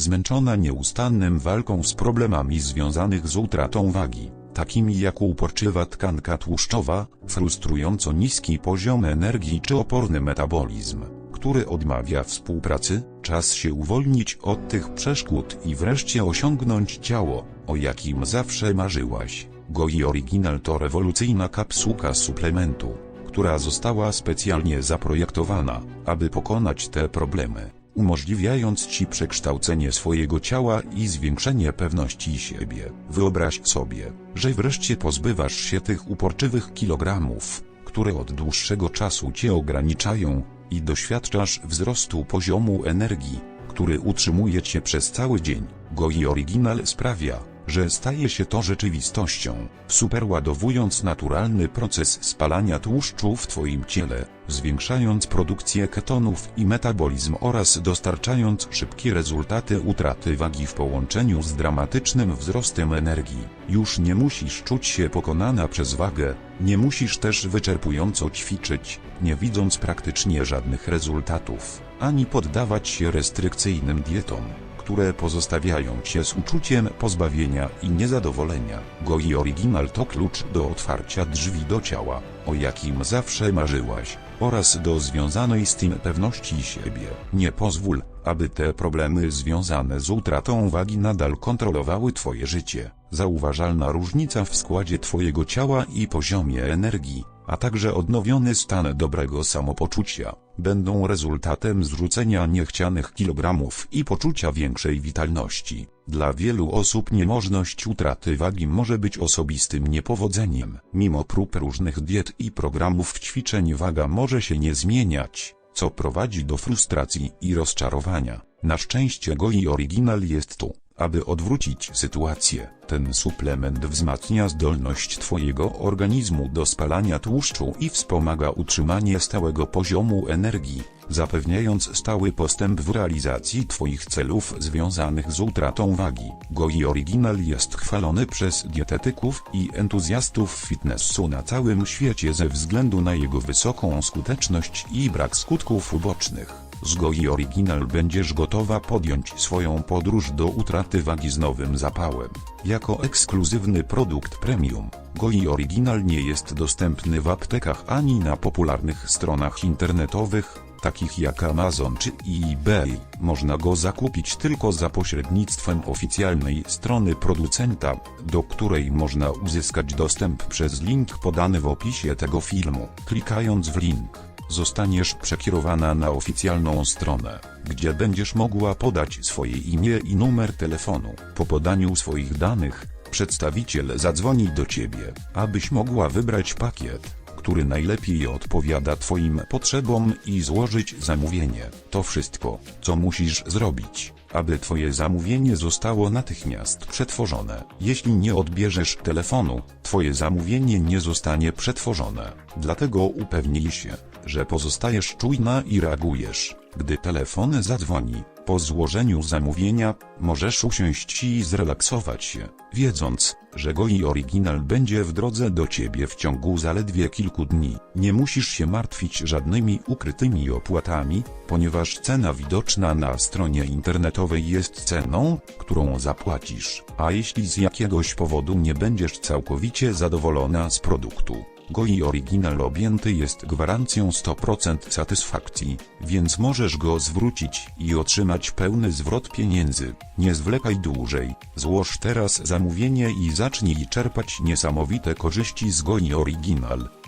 zmęczona nieustannym walką z problemami związanych z utratą wagi, takimi jak uporczywa tkanka tłuszczowa, frustrująco niski poziom energii czy oporny metabolizm, który odmawia współpracy, czas się uwolnić od tych przeszkód i wreszcie osiągnąć ciało, o jakim zawsze marzyłaś. Goi Original to rewolucyjna kapsułka suplementu, która została specjalnie zaprojektowana, aby pokonać te problemy, umożliwiając Ci przekształcenie swojego ciała i zwiększenie pewności siebie. Wyobraź sobie, że wreszcie pozbywasz się tych uporczywych kilogramów, które od dłuższego czasu Cię ograniczają, i doświadczasz wzrostu poziomu energii, który utrzymuje Cię przez cały dzień. Goi Original sprawia, że staje się to rzeczywistością, superładowując naturalny proces spalania tłuszczu w Twoim ciele, zwiększając produkcję ketonów i metabolizm oraz dostarczając szybkie rezultaty utraty wagi w połączeniu z dramatycznym wzrostem energii. Już nie musisz czuć się pokonana przez wagę, nie musisz też wyczerpująco ćwiczyć, nie widząc praktycznie żadnych rezultatów, ani poddawać się restrykcyjnym dietom które pozostawiają cię z uczuciem pozbawienia i niezadowolenia. Goi Original to klucz do otwarcia drzwi do ciała, o jakim zawsze marzyłaś, oraz do związanej z tym pewności siebie. Nie pozwól, aby te problemy związane z utratą wagi nadal kontrolowały twoje życie. Zauważalna różnica w składzie twojego ciała i poziomie energii, a także odnowiony stan dobrego samopoczucia, będą rezultatem zrzucenia niechcianych kilogramów i poczucia większej witalności. Dla wielu osób niemożność utraty wagi może być osobistym niepowodzeniem. Mimo prób różnych diet i programów ćwiczeń waga może się nie zmieniać, co prowadzi do frustracji i rozczarowania. Na szczęście Goi Original jest tu aby odwrócić sytuację. Ten suplement wzmacnia zdolność Twojego organizmu do spalania tłuszczu i wspomaga utrzymanie stałego poziomu energii, zapewniając stały postęp w realizacji Twoich celów związanych z utratą wagi. Goi Original jest chwalony przez dietetyków i entuzjastów fitnessu na całym świecie ze względu na jego wysoką skuteczność i brak skutków ubocznych. Z Goi Original będziesz gotowa podjąć swoją podróż do utraty wagi z nowym zapałem. Jako ekskluzywny produkt premium, Goi Original nie jest dostępny w aptekach ani na popularnych stronach internetowych, takich jak Amazon czy eBay. Można go zakupić tylko za pośrednictwem oficjalnej strony producenta, do której można uzyskać dostęp przez link podany w opisie tego filmu. Klikając w link, zostaniesz przekierowana na oficjalną stronę, gdzie będziesz mogła podać swoje imię i numer telefonu. Po podaniu swoich danych, przedstawiciel zadzwoni do Ciebie, abyś mogła wybrać pakiet, który najlepiej odpowiada Twoim potrzebom i złożyć zamówienie. To wszystko, co musisz zrobić, aby Twoje zamówienie zostało natychmiast przetworzone. Jeśli nie odbierzesz telefonu, Twoje zamówienie nie zostanie przetworzone. Dlatego upewnij się, że pozostajesz czujna i reagujesz, gdy telefon zadzwoni. Po złożeniu zamówienia, możesz usiąść i zrelaksować się, wiedząc, że Goi Original będzie w drodze do Ciebie w ciągu zaledwie kilku dni. Nie musisz się martwić żadnymi ukrytymi opłatami, ponieważ cena widoczna na stronie internetowej jest ceną, którą zapłacisz. A jeśli z jakiegoś powodu nie będziesz całkowicie zadowolona z produktu, Goi Original objęty jest gwarancją 100% satysfakcji, więc możesz go zwrócić i otrzymać pełny zwrot pieniędzy. Nie zwlekaj dłużej, złóż teraz zamówienie i zacznij czerpać niesamowite korzyści z Goi Original.